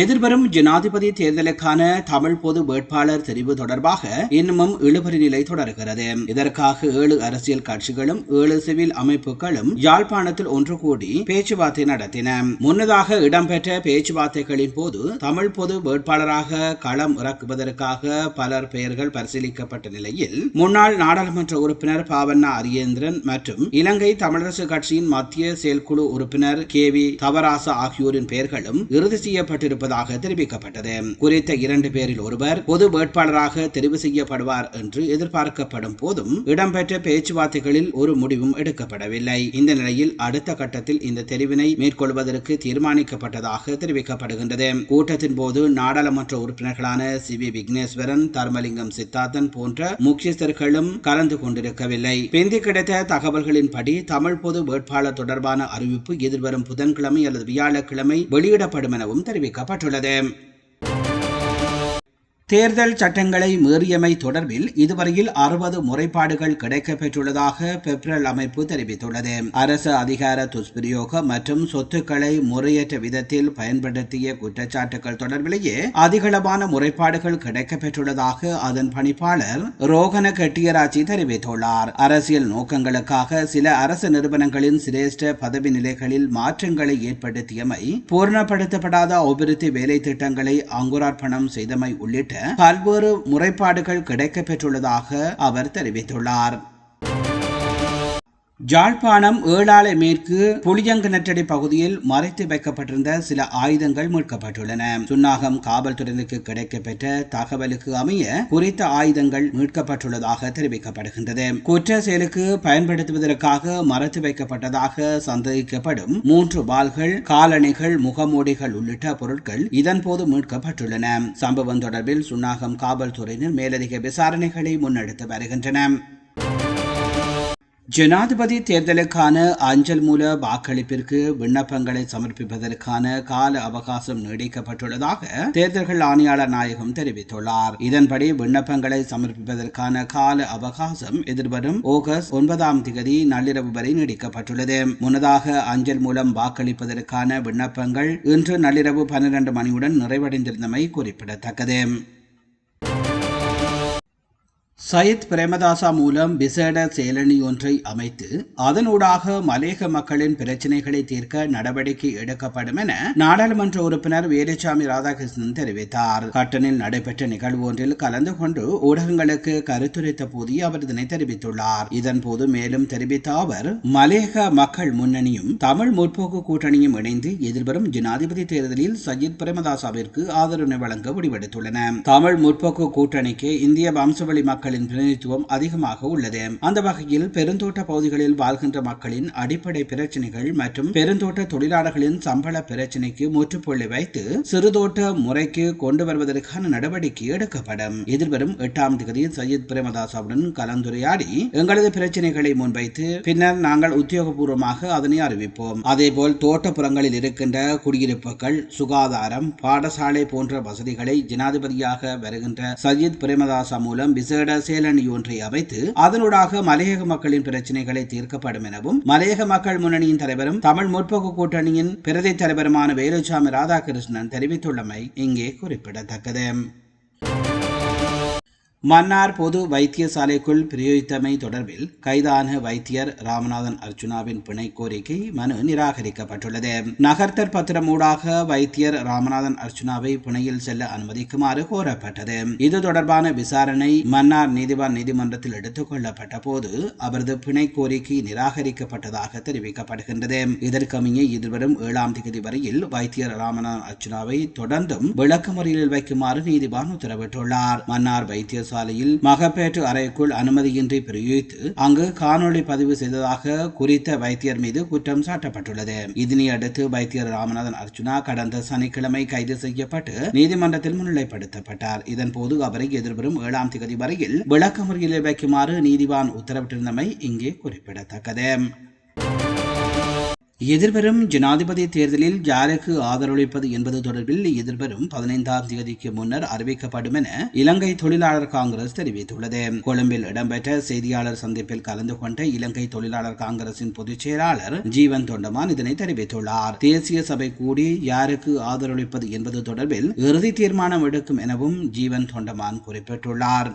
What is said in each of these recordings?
எதிர்வரும் ஜனாதிபதி தேர்தலுக்கான தமிழ் பொது வேட்பாளர் தெரிவு தொடர்பாக இன்னமும் இழுபறி நிலை தொடர்கிறது. இதற்காக ஏழு அரசியல் கட்சிகளும் ஏழு சிவில் அமைப்புகளும் யாழ்ப்பாணத்தில் ஒன்று கூடி பேச்சுவார்த்தை நடத்தின. முன்னதாக இடம்பெற்ற பேச்சுவார்த்தைகளின் போது தமிழ் பொது வேட்பாளராக களம் இறக்குவதற்காக பலர் பெயர்கள் பரிசீலிக்கப்பட்ட நிலையில் முன்னாள் நாடாளுமன்ற உறுப்பினர் பாவண்ணா அரியேந்திரன் மற்றும் இலங்கை தமிழரசு கட்சியின் மத்திய செயற்குழு உறுப்பினர் கே வி தவராசா ஆகியோரின் பெயர்களும் இறுதி இருப்பதாக தெரிவிக்கப்பட்டது. குறித்த இரண்டு பேரில் ஒருவர் பொது வேட்பாளராக தெரிவு செய்யப்படுவார் என்று எதிர்பார்க்கப்படும் போதும் இடம்பெற்ற பேச்சுவார்த்தைகளில் ஒரு முடிவும் எடுக்கப்படவில்லை. இந்த நிலையில் அடுத்த கட்டத்தில் இந்த தெரிவினை மேற்கொள்வதற்கு தீர்மானிக்கப்பட்டதாக தெரிவிக்கப்படுகின்றது. கூட்டத்தின் போது நாடாளுமன்ற உறுப்பினர்களான சி. வி. விக்னேஸ்வரன் தர்மலிங்கம் சித்தார்த்தன் போன்ற முக்கியஸ்தர்களும் கலந்து கொண்டிருக்கவில்லை. பிந்தி கிடைத்த தகவல்களின்படி தமிழ் பொது வேட்பாளர் தொடர்பான அறிவிப்பு எதிர்வரும் புதன்கிழமை அல்லது வியாழக்கிழமை வெளியிடப்படும் எனவும் தெரிவிக்கப்பட்டுள்ளது தேர்தல் சட்டங்களை மீறியமை தொடர்பில் இதுவரையில் அறுபது முறைப்பாடுகள் கிடைக்கப்பெற்றுள்ளதாக பெப்ரல் அமைப்பு தெரிவித்துள்ளது. அரசு அதிகார துஷ்பிரயோகம் மற்றும் சொத்துக்களை முறையற்ற விதத்தில் பயன்படுத்திய குற்றச்சாட்டுகள் தொடர்பிலேயே அதிகளவான முறைப்பாடுகள் கிடைக்கப்பெற்றுள்ளதாக அதன் பணிப்பாளர் ரோகன கெட்டியராட்சி தெரிவித்துள்ளார். அரசியல் நோக்கங்களுக்காக சில அரசு நிறுவனங்களின் சிரேஷ்ட பதவி நிலைகளில் மாற்றங்களை ஏற்படுத்தியமை பூர்ணப்படுத்தப்படாத அபிவிருத்தி வேலை திட்டங்களை அங்குரார்ப்பணம் செய்தமை உள்ளிட்ட பல்வேறு முறைப்பாடுகள் கிடைக்கப்பெற்றுள்ளதாக அவர் தெரிவித்துள்ளார். ஜாழ்ப்பாணம் ஏழாலை மேற்கு புளியங்கு நெற்றடி பகுதியில் மறைத்து வைக்கப்பட்டிருந்த சில ஆயுதங்கள் மீட்கப்பட்டுள்ளன. சுன்னாகம் காவல்துறையினருக்கு கிடைக்கப்பெற்ற தகவலுக்கு அமைய குறித்த ஆயுதங்கள் மீட்கப்பட்டுள்ளதாக தெரிவிக்கப்படுகின்றது. குற்ற செயலுக்கு பயன்படுத்துவதற்காக மறைத்து வைக்கப்பட்டதாக சந்தேகிக்கப்படும் மூன்று வாள்கள் காலணிகள் முகமூடிகள் உள்ளிட்ட பொருட்கள் இதன்போது மீட்கப்பட்டுள்ளன. சம்பவம் தொடர்பில் சுன்னாகம் காவல்துறையினர் மேலதிக விசாரணைகளை முன்னெடுத்து வருகின்றனர். ஜனாதிபதி தேர்தலுக்கான அஞ்சல் மூல வாக்களிப்பிற்கு விண்ணப்பங்களை சமர்ப்பிப்பதற்கான கால அவகாசம் நீடிக்கப்பட்டுள்ளதாக தேர்தல்கள் ஆணையாளர் நாயகம் தெரிவித்துள்ளார். இதன்படி விண்ணப்பங்களை சமர்ப்பிப்பதற்கான கால அவகாசம் எதிர்வரும் ஆகஸ்ட் ஒன்பதாம் தேதி நள்ளிரவு வரை நீடிக்கப்பட்டுள்ளது. முன்னதாக அஞ்சல் மூலம் வாக்களிப்பதற்கான விண்ணப்பங்கள் இன்று நள்ளிரவு பன்னிரண்டு மணியுடன் நிறைவடைந்திருந்தமை குறிப்பிடத்தக்கது. சயித் பிரேமதாசா மூலம் விசேட செயலணி ஒன்றை அமைத்து அதனூடாக மலேக மக்களின் பிரச்சினைகளை தீர்க்க நடவடிக்கை எடுக்கப்படும் என நாடாளுமன்ற உறுப்பினர் வேலுச்சாமி ராதாகிருஷ்ணன் தெரிவித்தார். கட்டனில் நடைபெற்ற நிகழ்வு ஒன்றில் கலந்து கொண்டு ஊடகங்களுக்கு கருத்துரைத்த போது அவர் இதனை தெரிவித்துள்ளார். இதன்போது மேலும் தெரிவித்த அவர் மலேக மக்கள் முன்னணியும் தமிழ் முற்போக்கு கூட்டணியும் இணைந்து எதிர்வரும் ஜனாதிபதி தேர்தலில் சஜித் பிரேமதாசாவிற்கு ஆதரவு வழங்க முடிவெடுத்துள்ளன. தமிழ் முற்போக்கு கூட்டணிக்கு இந்திய வம்சவழி மக்கள் மக்களின் பிரதிநிதித்துவம் அதிகமாக உள்ளது. அந்த வகையில் பெருந்தோட்ட பகுதிகளில் வாழ்கின்ற மக்களின் அடிப்படை பிரச்சனைகள் மற்றும் பெருந்தோட்ட தொழிலாளர்களின் சம்பள பிரச்சனைக்கு முற்றுப்புள்ளி வைத்து சிறுதோட்ட முறைக்கு கொண்டு வருவதற்கான நடவடிக்கை எடுக்கப்படும். எதிர்வரும் எட்டாம் தேதி சையத் பிரேமதாசாவுடன் கலந்துரையாடி எங்களது பிரச்சனைகளை முன்வைத்து பின்னர் நாங்கள் உத்தியோகபூர்வமாக அதனை அறிவிப்போம். அதேபோல் தோட்டப்புறங்களில் இருக்கின்ற குடியிருப்புகள் சுகாதாரம் பாடசாலை போன்ற வசதிகளை ஜனாதிபதியாக வருகின்ற சஜித் பிரேமதாசா மூலம் விசேட செயலணி ஒன்றை அமைத்து அதனூடாக மலையக மக்களின் பிரச்சனைகளை தீர்க்கப்படும் எனவும் மலையக மக்கள் முன்னணியின் தலைவரும் தமிழ் முற்போக்கு கூட்டணியின் பிரதி தலைவருமான வேலுச்சாமி ராதாகிருஷ்ணன் தெரிவித்துள்ளமை இங்கே குறிப்பிடத்தக்கது. மன்னார் பொது வைத்தியசாலைக்குள் பிரயோகித்தமை தொடர்பில் கைதான வைத்தியர் ராமநாதன் அர்ஜுனாவின் பிணை கோரிக்கை மனு நிராகரிக்கப்பட்டுள்ளது. நகர்த்தர் பத்திரம் ஊடாக வைத்தியர் ராமநாதன் அர்ஜுனாவை பிணையில் செல்ல அனுமதிக்குமாறு கோரப்பட்டது. இது தொடர்பான விசாரணை மன்னார் நீதிவான் நீதிமன்றத்தில் எடுத்துக் கொள்ளப்பட்ட போது அவரது பிணை கோரிக்கை நிராகரிக்கப்பட்டதாக தெரிவிக்கப்படுகின்றது. இதற்கமைய இதுவரும் ஏழாம் தேதி வரையில் வைத்தியர் ராமநாதன் அர்ஜுனாவை தொடர்ந்தும் விளக்கமுறையில் வைக்குமாறு நீதிவான் உத்தரவிட்டுள்ளார். மன்னார் வைத்திய சாலையில் மகப்பேற்று அறைக்குள் அனுமதியின்றி பிரயோகித்து அங்கு காணொளி பதிவு செய்ததாக குறித்த வைத்தியர் மீது குற்றம் சாட்டப்பட்டுள்ளது. இதனை அடுத்து வைத்தியர் ராமநாதன் அர்ஜுனா கடந்த சனிக்கிழமை கைது செய்யப்பட்டு நீதிமன்றத்தில் முன்னிலைப்படுத்தப்பட்டார். இதன்போது அவரை எதிர்வரும் ஏழாம் தேதி வரையில் விளக்கமுறையில் வைக்குமாறு நீதிவான் உத்தரவிட்டிருந்தமை இங்கே குறிப்பிடத்தக்கது. எதிர்வரும் ஜனாதிபதி தேர்தலில் யாருக்கு ஆதரவளிப்பது என்பது தொடர்பில் எதிர்வரும் பதினைந்தாம் தேதிக்கு முன்னர் அறிவிக்கப்படும் என இலங்கை தொழிலாளர் காங்கிரஸ் தெரிவித்துள்ளது. கொழும்பில் இடம்பெற்ற செய்தியாளர் சந்திப்பில் கலந்து கொண்ட இலங்கை தொழிலாளர் காங்கிரசின் பொதுச் செயலாளர் ஜீவன் தொண்டமான் இதனை தெரிவித்துள்ளார். தேசிய சபை கூடி யாருக்கு ஆதரவளிப்பது என்பது தொடர்பில் இறுதி தீர்மானம் எடுக்கும் எனவும் ஜீவன் தொண்டமான் குறிப்பிட்டுள்ளார்.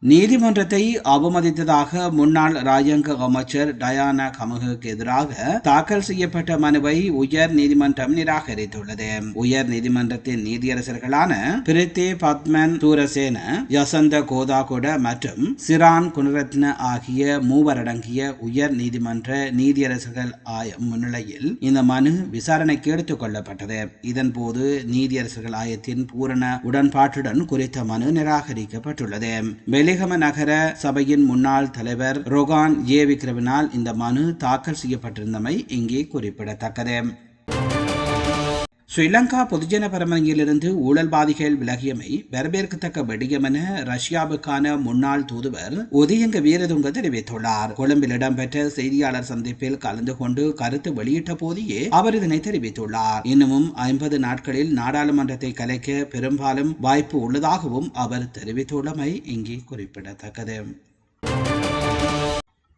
நீதிமன்றத்தை அவமதித்ததாக முன்னாள் ராஜாங்க அமைச்சர் டயானா கமகுக்கு எதிராக தாக்கல் செய்யப்பட்ட மனுவை உயர் நீதிமன்றம் நிராகரித்துள்ளது. உயர் நீதிமன்றத்தின் நீதியரசர்களான பிரித்தி பத்மன் சூரசேன யசந்த கோதாகோட மற்றும் சிரான் குணரத்ன ஆகிய மூவரடங்கிய உயர் நீதிமன்ற நீதியரசர்கள் ஆயம் முன்னிலையில் இந்த மனு விசாரணைக்கு எடுத்துக் கொள்ளப்பட்டது. இதன்போது நீதியரசர்கள் ஆயத்தின் பூரண உடன்பாட்டுடன் குறித்த மனு நிராகரிக்கப்பட்டுள்ளது. வெலிகம நகர சபையின் முன்னாள் தலைவர் ரொகான் ஏ. விக்ரவினால் இந்த மனு தாக்கல் செய்யப்பட்டிருந்தமை இங்கே குறிப்பிடத்தக்கது. ஸ்ரீலங்கா பொதுஜன பரமனையிலிருந்து ஊழல்வாதிகள் விலகியமை வரவேற்கத்தக்க வெடியமென ரஷ்யாவுக்கான முன்னாள் தூதுவர் உதயங்க வீரதுங்க தெரிவித்துள்ளார். கொழும்பில் இடம்பெற்ற செய்தியாளர் சந்திப்பில் கலந்து கொண்டு கருத்து வெளியிட்ட போதே அவர் இதனை தெரிவித்துள்ளார். இன்னமும் ஐம்பது நாட்களில் நாடாளுமன்றத்தை கலைக்க பெரும்பாலும் வாய்ப்பு உள்ளதாகவும் அவர் தெரிவித்துள்ளமை இங்கே குறிப்பிடத்தக்கது.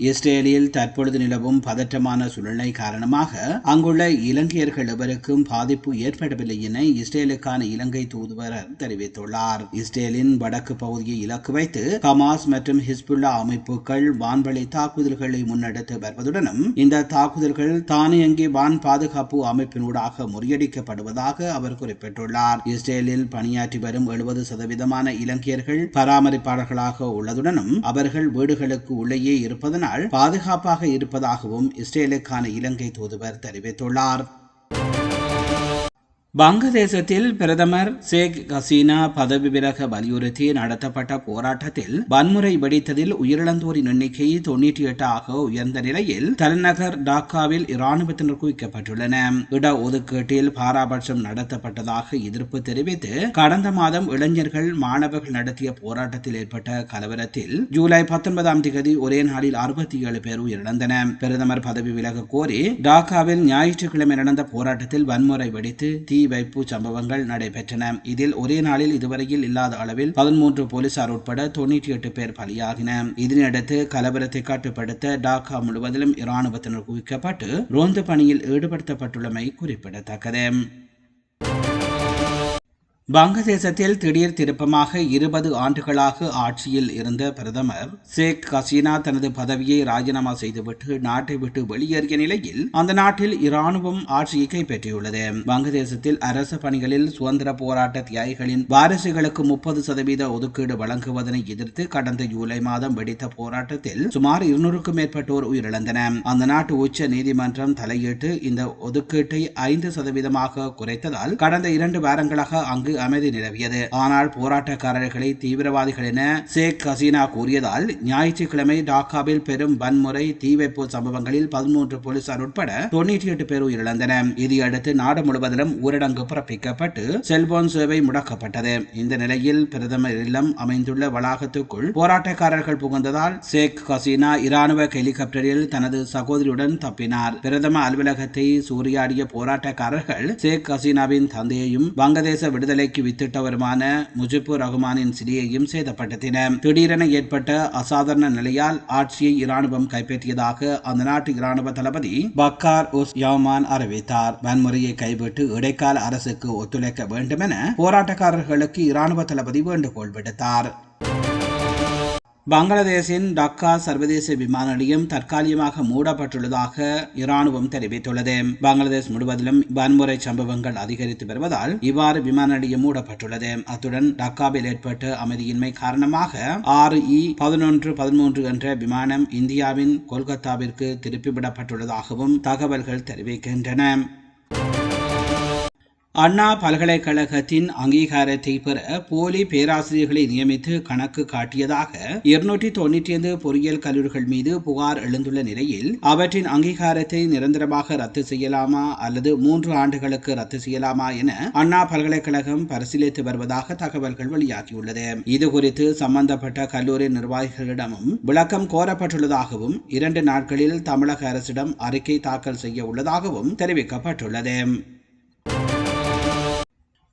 இஸ்ரேலில் தற்பொழுது நிலவும் பதற்றமான சூழ்நிலை காரணமாக அங்குள்ள இலங்கையர்கள் எவருக்கும் பாதிப்பு ஏற்படவில்லை என இஸ்ரேலுக்கான இலங்கை தூதுவர் தெரிவித்துள்ளார். இஸ்ரேலின் வடக்கு பகுதியை இலக்கு வைத்து ஹமாஸ் மற்றும் ஹிஸ்புல்லா அமைப்புகள் வான்வழி தாக்குதல்களை முன்னெடுத்து வருவதுடனும் இந்த தாக்குதல்கள் தானியங்கி வான் பாதுகாப்பு அமைப்பினூடாக முறியடிக்கப்படுவதாக அவர் குறிப்பிட்டுள்ளார். இஸ்ரேலில் பணியாற்றி வரும் எழுபது சதவீதமான இலங்கையர்கள் பராமரிப்பாளர்களாக உள்ளதுடனும் அவர்கள் வீடுகளுக்கு உள்ளேயே இருப்பதனால் இதனால் பாதுகாப்பாக இருப்பதாகவும் இஸ்ரேலுக்கான இலங்கை தூதுவர் தெரிவித்துள்ளார். வங்கதேசத்தில் பிரதமர் ஷேக் ஹசீனா பதவி விலக வலியுறுத்தி நடத்தப்பட்ட போராட்டத்தில் வன்முறை வெடித்ததில் உயிரிழந்தோரின் எண்ணிக்கை தொன்னூற்றி எட்டாக உயர்ந்த நிலையில் தலைநகர் டாக்காவில் இராணுவத்தினர் குவிக்கப்பட்டுள்ளன. இட ஒதுக்கீட்டில் பாராபட்சம் நடத்தப்பட்டதாக எதிர்ப்பு தெரிவித்து கடந்த மாதம் இளைஞர்கள் மாணவர்கள் நடத்திய போராட்டத்தில் ஏற்பட்ட கலவரத்தில் ஜூலை பத்தொன்பதாம் தேதி ஒரே நாளில் அறுபத்தி ஏழு பேர் உயிரிழந்தனர். பிரதமர் பதவி விலக கோரி டாக்காவில் ஞாயிற்றுக்கிழமை நடந்த போராட்டத்தில் வன்முறை வெடித்து தீ வைப்பு சம்பவங்கள் நடைபெற்றன. இதில் ஒரே நாளில் இதுவரையில் இல்லாத அளவில் பதிமூன்று போலீசார் உட்பட தொன்னூற்றி எட்டு பேர் பலியாகின. இதனையடுத்து கலவரத்தை கட்டுப்படுத்த டாக்கா முழுவதிலும் இராணுவத்தினர் குவிக்கப்பட்டு ரோந்து பணியில் ஈடுபடுத்தப்பட்டுள்ளமை குறிப்பிடத்தக்கது. வங்கதேசத்தில் திடீர் திருப்பமாக இருபது ஆண்டுகளாக ஆட்சியில் இருந்த பிரதமர் ஷேக் ஹசீனா தனது பதவியை ராஜினாமா செய்துவிட்டு நாட்டை விட்டு வெளியேறிய நிலையில் அந்த நாட்டில் இராணுவம் ஆட்சியை கைப்பற்றியுள்ளது. வங்கதேசத்தில் அரசு பணிகளில் சுதந்திர போராட்ட தியாகிகளின் வாரிசுகளுக்கு முப்பது சதவீத ஒதுக்கீடு வழங்குவதனை எதிர்த்து கடந்த ஜூலை மாதம் வெடித்த போராட்டத்தில் சுமார் இருநூறுக்கும் மேற்பட்டோர் உயிரிழந்தனர். அந்த நாட்டு உச்ச நீதிமன்றம் தலையிட்டு இந்த ஒதுக்கீட்டை ஐந்து சதவீதமாக குறைத்ததால் கடந்த இரண்டு வாரங்களாக அங்கு அமைதி நிலவியது. ஆனால் போராட்டக்காரர்களை தீவிரவாதிகள் என ஷேக் ஹசீனா கூறியதால் ஞாயிற்றுக்கிழமை டாக்காவில் பெரும் வன்முறை தீவைப்பு சம்பவங்களில் பதிமூன்று போலீசார் உட்பட தொன்னூற்றி எட்டு பேர் உயிரிழந்தனர். இதையடுத்து நாடு முழுவதிலும் ஊரடங்கு பிறப்பிக்கப்பட்டு செல்போன் சேவை முடக்கப்பட்டது. இந்த நிலையில் பிரதமர் இல்லம் அமைந்துள்ள வளாகத்துக்குள் போராட்டக்காரர்கள் புகுந்ததால் ஷேக் ஹசீனா இராணுவ ஹெலிகாப்டரில் தனது சகோதரியுடன் தப்பினார். பிரதம அலுவலகத்தை சூறையாடிய போராட்டக்காரர்கள் ஷேக் ஹசீனாவின் தந்தையையும் வங்கதேச விடுதலை சிறைக்கு வித்திட்டவருமான முஜிபுர் ரஹ்மானின் சிறியையும் சேதப்படுத்தின. திடீரென ஏற்பட்ட அசாதாரண நிலையால் ஆட்சியை இராணுவம் கைப்பற்றியதாக அந்த நாட்டு இராணுவ தளபதி பக்கார் உஸ் யமான் அறிவித்தார். வன்முறையை கைவிட்டு இடைக்கால அரசுக்கு ஒத்துழைக்க வேண்டும் என போராட்டக்காரர்களுக்கு இராணுவ தளபதி வேண்டுகோள் விடுத்தார். பங்களாதேஷின் டக்கா சர்வதேச விமான நிலையம் தற்காலிகமாக மூடப்பட்டுள்ளதாக இராணுவம் தெரிவித்துள்ளது. பங்களாதேஷ் முழுவதிலும் வன்முறை சம்பவங்கள் அதிகரித்து வருவதால் இவ்வாறு விமான நிலையம் மூடப்பட்டுள்ளது. அத்துடன் டக்காவில் ஏற்பட்ட அமைதியின்மை காரணமாக ஆறு இ பதினொன்று பதிமூன்று என்ற விமானம் இந்தியாவின் கொல்கத்தாவிற்கு திருப்பிவிடப்பட்டுள்ளதாகவும் தகவல்கள் தெரிவிக்கின்றன. அண்ணா பல்கலைக்கழகத்தின் அங்கீகாரத்தை பெற போலி பேராசிரியர்களை நியமித்து கணக்கு காட்டியதாக இருநூற்றி தொண்ணூற்றி ஐந்து பொறியியல் கல்லூரிகள் மீது புகார் எழுந்துள்ள நிலையில் அவற்றின் அங்கீகாரத்தை நிரந்தரமாக ரத்து செய்யலாமா அல்லது மூன்று ஆண்டுகளுக்கு ரத்து செய்யலாமா என அண்ணா பல்கலைக்கழகம் பரிசீலித்து வருவதாக தகவல்கள் வெளியாகியுள்ளது. இதுகுறித்து சம்பந்தப்பட்ட கல்லூரி நிர்வாகிகளிடமும் விளக்கம் கோரப்பட்டுள்ளதாகவும் இரண்டு நாட்களில் தமிழக அரசிடம் அறிக்கை தாக்கல் செய்ய உள்ளதாகவும் தெரிவிக்கப்பட்டுள்ளது.